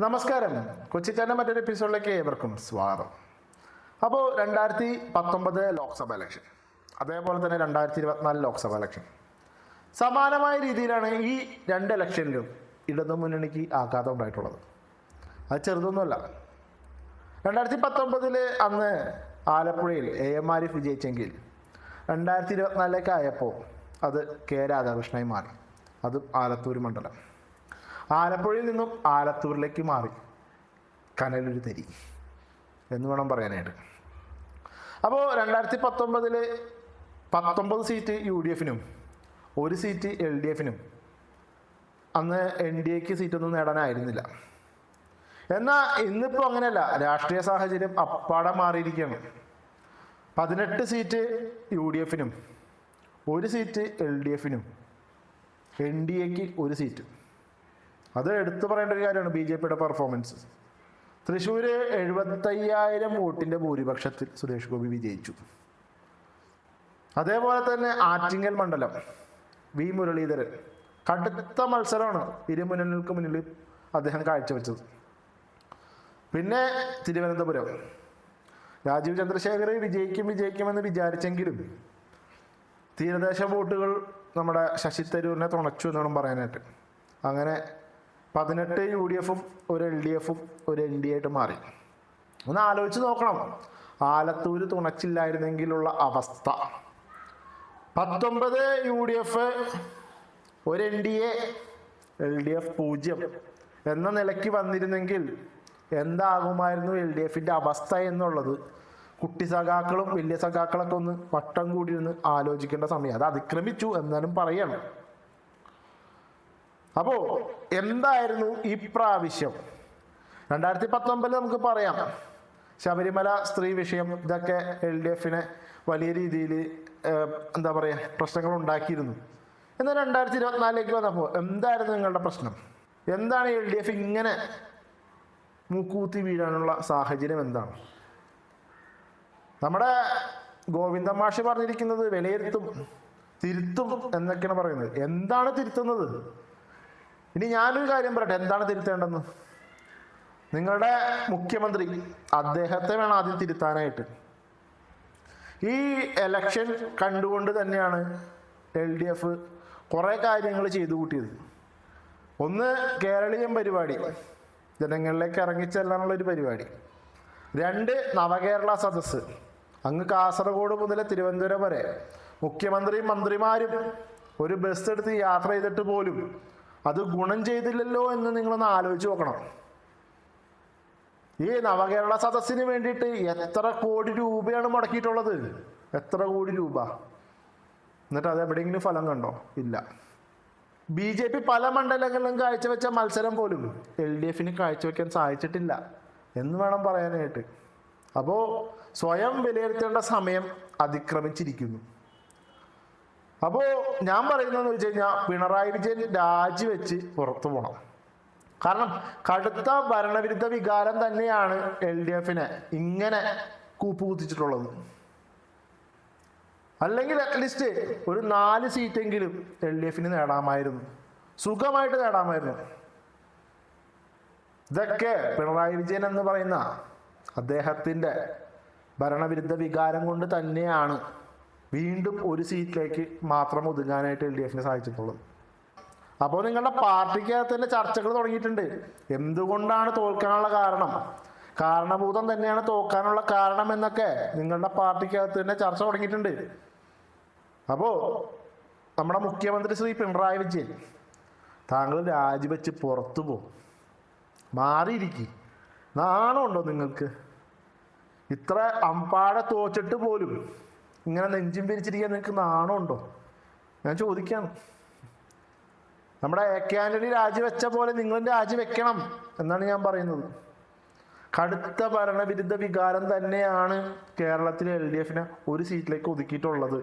നമസ്കാരം. കൊച്ചിച്ചാന്റെ മറ്റൊരു എപ്പിസോഡിലേക്ക് ഏവർക്കും സ്വാഗതം. അപ്പോൾ രണ്ടായിരത്തി പത്തൊമ്പത് ലോക്സഭ ഇലക്ഷൻ അതേപോലെ തന്നെ രണ്ടായിരത്തി ഇരുപത്തിനാല് ലോക്സഭ ഇലക്ഷൻ സമാനമായ രീതിയിലാണ് ഈ രണ്ട് ഇലക്ഷനിലും ഇടതു മുന്നണിക്ക് ആഘാതം ഉണ്ടായിട്ടുള്ളത്. അത് ചെറുതൊന്നുമല്ല. രണ്ടായിരത്തി പത്തൊമ്പതിൽ അന്ന് ആലപ്പുഴയിൽ എ. എം. ആരിഫ് വിജയിച്ചെങ്കിൽ രണ്ടായിരത്തി ഇരുപത്തിനാലിലേക്ക് ആയപ്പോൾ അത് കെ. രാധാകൃഷ്ണനായി മാറി. അതും ആലത്തൂർ മണ്ഡലം. ആലപ്പുഴയിൽ നിന്നും ആലത്തൂരിലേക്ക് മാറി. കനലൊരു തരി എന്ന് വേണം പറയാനായിട്ട്. അപ്പോൾ രണ്ടായിരത്തി പത്തൊമ്പതിൽ പത്തൊമ്പത് സീറ്റ് യു ഡി എഫിനും ഒരു സീറ്റ് എൽ ഡി എഫിനും അന്ന് എൻ ഡി എക്ക് സീറ്റൊന്നും നേടാനായിരുന്നില്ല. എന്നാൽ ഇന്നിപ്പോൾ അങ്ങനെയല്ല രാഷ്ട്രീയ സാഹചര്യം അപ്പാടെ മാറിയിരിക്കുകയാണ്. പതിനെട്ട് സീറ്റ് യു ഡി എഫിനും ഒരു സീറ്റ് എൽ ഡി എഫിനും എൻ ഡി എക്ക് ഒരു സീറ്റ്. അത് എടുത്തു പറയേണ്ട ഒരു കാര്യമാണ് ബി ജെ പിയുടെ പെർഫോമൻസ് തൃശ്ശൂര് എഴുപത്തയ്യായിരം വോട്ടിന്റെ ഭൂരിപക്ഷത്തിൽ സുരേഷ് ഗോപി വിജയിച്ചു. അതേപോലെ തന്നെ ആറ്റിങ്ങൽ മണ്ഡലം വി മുരളീധരൻ. കടുത്ത മത്സരമാണ് ഇരുമുന്നണികൾക്ക് മുന്നിൽ അദ്ദേഹം കാഴ്ചവെച്ചത്. പിന്നെ തിരുവനന്തപുരം. രാജീവ് ചന്ദ്രശേഖർ വിജയിക്കും വിജയിക്കുമെന്ന് വിചാരിച്ചെങ്കിലും തീരദേശ വോട്ടുകൾ നമ്മുടെ ശശി തരൂരിനെ തുണച്ചു എന്ന് വേണം പറയാനായിട്ട്. അങ്ങനെ പതിനെട്ട് യു ഡി എഫും ഒരു എൽ ഡി എഫും ഒരു എൻ ഡി ആയിട്ട് മാറി. ഒന്ന് ആലോചിച്ച് നോക്കണം. ആലത്തൂര് തുണച്ചില്ലായിരുന്നെങ്കിലുള്ള അവസ്ഥ. പത്തൊമ്പത് യു ഡി എഫ് ഒരു N D A L D F പൂജ്യം എന്ന നിലയ്ക്ക് വന്നിരുന്നെങ്കിൽ എന്താകുമായിരുന്നു എൽ ഡി എഫിന്റെ അവസ്ഥ എന്നുള്ളത്? കുട്ടി സഖാക്കളും വലിയ സഖാക്കളൊക്കെ ഒന്ന് വട്ടം കൂടിയിരുന്ന് ആലോചിക്കേണ്ട സമയം. അത് അതിക്രമിച്ചു എന്നാലും പറയണം. അപ്പോ എന്തായിരുന്നു ഈ പ്രാവശ്യം രണ്ടായിരത്തി പത്തൊമ്പതിൽ നമുക്ക് പറയാം. ശബരിമല സ്ത്രീ വിഷയം ഇതൊക്കെ എൽ ഡി എഫിനെ വലിയ രീതിയിൽ എന്താ പറയുക പ്രശ്നങ്ങൾ ഉണ്ടാക്കിയിരുന്നു. എന്നാൽ രണ്ടായിരത്തി ഇരുപത്തിനാലിലേക്ക് വന്നപ്പോൾ എന്തായിരുന്നു നിങ്ങളുടെ പ്രശ്നം? എന്താണ് എൽ ഡി എഫ് ഇങ്ങനെ മൂക്കൂത്തി വീഴാനുള്ള സാഹചര്യം എന്താണ്? നമ്മുടെ ഗോവിന്ദ മാഷി പറഞ്ഞിരിക്കുന്നത് വിലയിരുത്തും തിരുത്തും എന്നൊക്കെയാണ് പറയുന്നത്. എന്താണ് തിരുത്തുന്നത്? ഇനി ഞാനൊരു കാര്യം പറയട്ടെ. എന്താണ് തിരുത്തേണ്ടെന്ന് നിങ്ങളുടെ മുഖ്യമന്ത്രി അദ്ദേഹത്തെ വേണം ആദ്യം തിരുത്താനായിട്ട്. ഈ എലക്ഷൻ കണ്ടുകൊണ്ട് തന്നെയാണ് എൽ ഡി എഫ് കുറേ കാര്യങ്ങൾ ചെയ്തു കൂട്ടിയത്. ഒന്ന് കേരളീയം പരിപാടി. ജനങ്ങളിലേക്ക് ഇറങ്ങിച്ചെല്ലാനുള്ള ഒരു പരിപാടി. രണ്ട് നവകേരള സദസ് അങ്ങ് കാസർഗോഡ് മുതൽ തിരുവനന്തപുരം വരെ. മുഖ്യമന്ത്രിയും മന്ത്രിമാരും ഒരു ബസ് എടുത്ത് യാത്ര ചെയ്തിട്ട് പോലും അത് ഗുണം ചെയ്തില്ലല്ലോ എന്ന് നിങ്ങളൊന്ന് ആലോചിച്ച് നോക്കണം. ഈ നവകേരള സദസ്സിന് വേണ്ടിയിട്ട് എത്ര കോടി രൂപയാണ് മുടക്കിയിട്ടുള്ളത്? എത്ര കോടി രൂപ? എന്നിട്ട് അത് എവിടെയെങ്കിലും ഫലം കണ്ടോ? ഇല്ല. ബി ജെ പി പല മണ്ഡലങ്ങളിലും കാഴ്ചവെച്ച മത്സരം പോലും എൽ ഡി എഫിന് കാഴ്ചവെക്കാൻ സാധിച്ചിട്ടില്ല എന്ന് വേണം പറയാനായിട്ട്. അപ്പോൾ സ്വയം വിലയിരുത്തേണ്ട സമയം അതിക്രമിച്ചിരിക്കുന്നു. അപ്പോൾ ഞാൻ പറയുന്നതെന്ന് വെച്ച് കഴിഞ്ഞാൽ പിണറായി വിജയൻ രാജിവെച്ച് പുറത്തു പോകണം കാരണം കടുത്ത ഭരണവിരുദ്ധ വികാരം തന്നെയാണ് എൽ ഡി എഫിനെ ഇങ്ങനെ കൂപ്പുകുത്തിച്ചിട്ടുള്ളത്. അല്ലെങ്കിൽ അറ്റ്ലീസ്റ്റ് ഒരു നാല് സീറ്റെങ്കിലും എൽ ഡി എഫിന് നേടാമായിരുന്നു. സുഖമായിട്ട് നേടാമായിരുന്നു. ഇതൊക്കെ പിണറായി വിജയൻ എന്ന് പറയുന്ന അദ്ദേഹത്തിന്റെ ഭരണവിരുദ്ധ വികാരം കൊണ്ട് തന്നെയാണ് വീണ്ടും ഒരു സീറ്റിലേക്ക് മാത്രം ഒതുങ്ങാനായിട്ട് എൽ ഡി എഫിന് സാധിച്ചിട്ടുള്ളത് അപ്പോൾ നിങ്ങളുടെ പാർട്ടിക്കകത്ത് തന്നെ ചർച്ചകൾ തുടങ്ങിയിട്ടുണ്ട്. എന്തുകൊണ്ടാണ് തോൽക്കാനുള്ള കാരണം? കാരണഭൂതം തന്നെയാണ് തോക്കാനുള്ള കാരണം എന്നൊക്കെ നിങ്ങളുടെ പാർട്ടിക്കകത്ത് തന്നെ ചർച്ച തുടങ്ങിയിട്ടുണ്ട്. അപ്പോൾ നമ്മുടെ മുഖ്യമന്ത്രി ശ്രീ പിണറായി വിജയൻ താങ്കൾ രാജിവെച്ച് പുറത്തു പോകും മാറിയിരിക്കും. നാണമുണ്ടോ നിങ്ങൾക്ക്? ഇത്ര അമ്പാടെ തോച്ചിട്ട് പോലും ഇങ്ങനെ നെഞ്ചും പിരിച്ചിരിക്കാൻ നിങ്ങൾക്ക് നാണമുണ്ടോ? ഞാൻ ചോദിക്കാണ്. നമ്മുടെ എ കെ ആന്റണി രാജിവെച്ച പോലെ നിങ്ങളും രാജിവെക്കണം എന്നാണ് ഞാൻ പറയുന്നത്. കടുത്ത ഭരണവിരുദ്ധ വികാരം തന്നെയാണ് കേരളത്തിലെ എൽ ഡി എഫിനെ ഒരു സീറ്റിലേക്ക് ഒതുക്കിയിട്ടുള്ളത്.